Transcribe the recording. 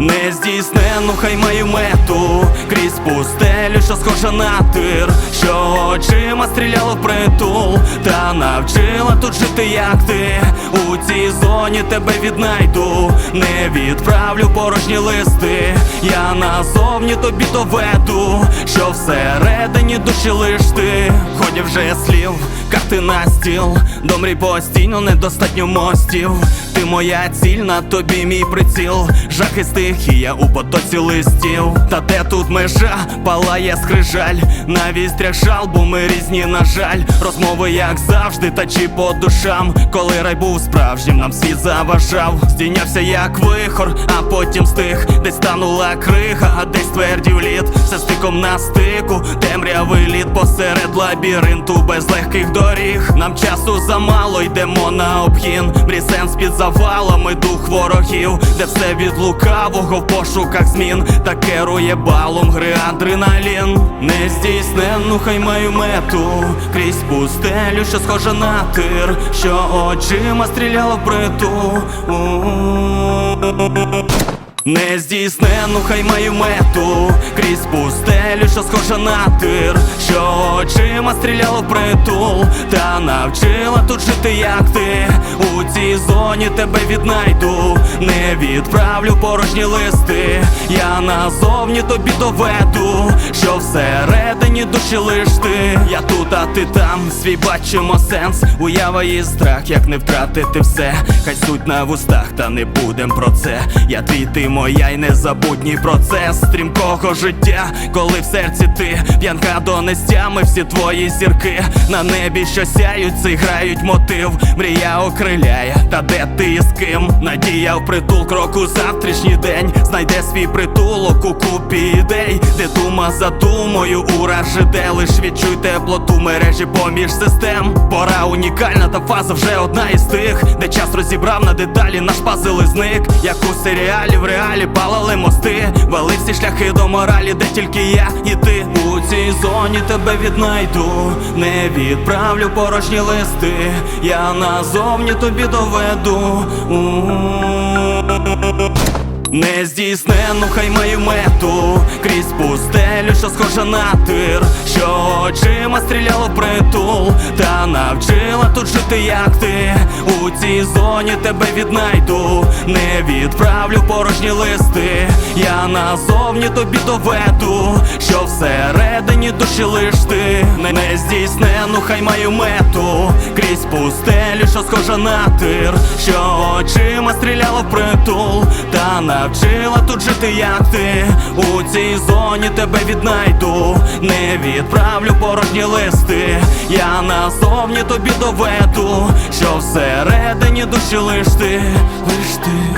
Нездійснену, хай маю мету крізь пустелю, що схожа на тир, що очима стріляла в притул, та навчила тут жити, як ти. У цій зоні тебе віднайду, не відправлю порожні листи. Я назовні тобі доведу, що всередині душі лиш ти. Годі вже слів, карти на стіл, домрій постійно недостатньо мостів. Ти моя ціль, на тобі мій приціл, жах і стихія у потоці листів. Та де тут межа, палає скрижаль, на вістрях жал, бо ми різні, на жаль. Розмови, як завжди, та чи по душам. Коли рай був справжнім, нам світ заважав. Здійнявся як вихор, а потім стих. Десь танула крига, а десь твердів лід. Все стиком на стику, темрявий лід посеред лабіринту без легких доріг. Нам часу замало, йдемо на обгін. Мрій сенс під завалами, дух ворогів, де все від лукавого в пошуках змін. Та керує балом гри адреналін. Не здійснену, хай маю мету крізь пустелю, що схожа на тир, що очима стріляла в притул. Нездійснену, хай маю мету крізь пустелю, що схожа на тир, що очима стріляла в притул, та навчила тут жити, як ти. У цій зоні тебе віднайду, не відправлю порожні листи. Я назовні тобі доведу, що всередині душі лиш ти. Я тут, а ти там, свій бачимо сенс. Уява і страх, як не втратити все. Хай суть на вустах, та не будем про це. Я твій, ти моя й незабутній процес стрімкого життя, коли в серці ти п'янка до нестями, всі твої зірки на небі, що сяють, цей грають мотив. Мрія окриляє, та де ти і з ким? Надія в притул кроку завтрашній день. Знайде свій притулок у купі ідей, де дума за думою, ураж лиш відчуй теплоту мережі поміж систем. Пора унікальна, та фаза вже одна із тих, де час розібрав на деталі, наш пазл і зник, як у серіалі в реалі палали мости, вели всі шляхи до моралі, де тільки я і ти зоні тебе віднайду, не відправлю порожні листи, я назовні тобі доведу. Нездійснену, хай маю мету крізь пустелю, що схожа на тир, що очима стріляла в притул, та навчила тут жити, як ти. У цій зоні тебе віднайду, не відправлю порожні листи. Я назовні тобі доведу, що всередині душі лиш ти. Нездійснену, хай маю мету крізь пустелю, що схожа на тир, що очима стріляла в притул, та навчила тут жити, як ти. У цій зоні тебе віднайду, не відправлю порожні листи. Я назовні тобі доведу, що всередині душі лиш ти, лиш ти.